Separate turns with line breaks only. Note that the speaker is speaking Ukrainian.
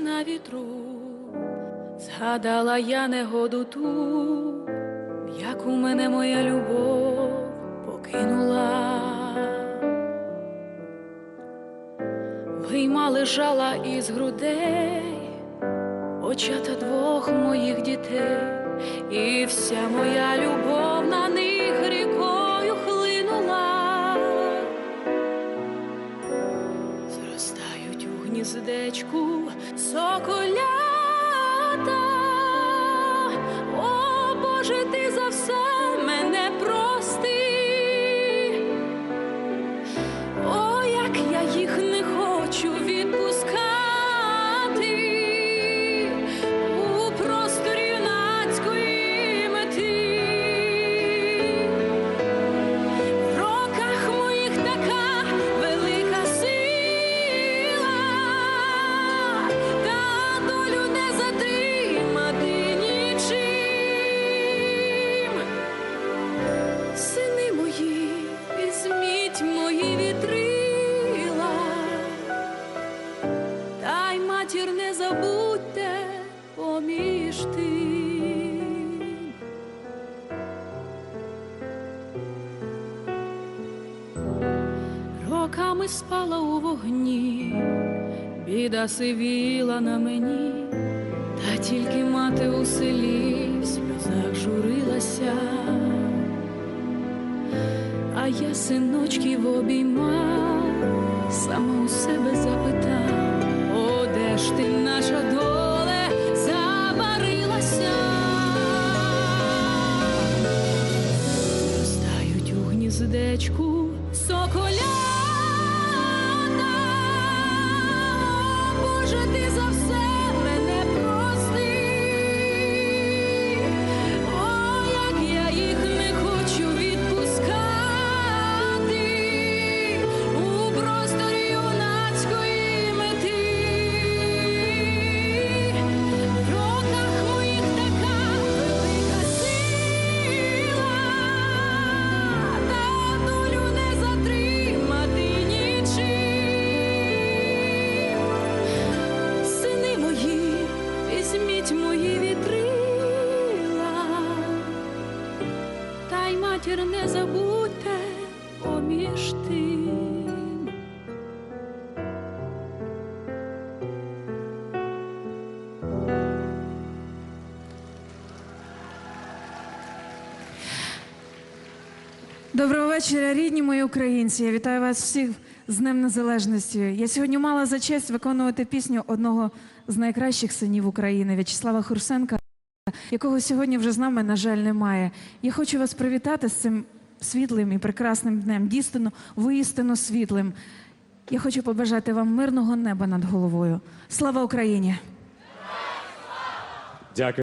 вітру, згадала я негоду ту, як у мене моя любов покинула. Вийма лежала із грудей, очата двох моїх дітей, і вся моя любов гніздечку соколята. О, Боже, ти матір не забудьте поміж тим. Роками спала у вогні, біда сивіла на мені, та тільки мати у селі в сльозах журилася. А я синочків обіймав, сама у себе запитав, ти наша доле забарилася? Ростають у гніздечку соколята. Візьміть мої вітрила, та й матір не забудьте поміж тим.
Доброго вечора, рідні мої українці. Я вітаю вас всіх з Днем Незалежності. Я сьогодні мала за честь виконувати пісню одного з найкращих синів України В'ячеслава Хурсенка, якого сьогодні вже з нами, на жаль, немає. Я хочу вас привітати з цим світлим і прекрасним днем, дійсно воістину світлим. Я хочу побажати вам мирного неба над головою. Слава Україні!
Дякую.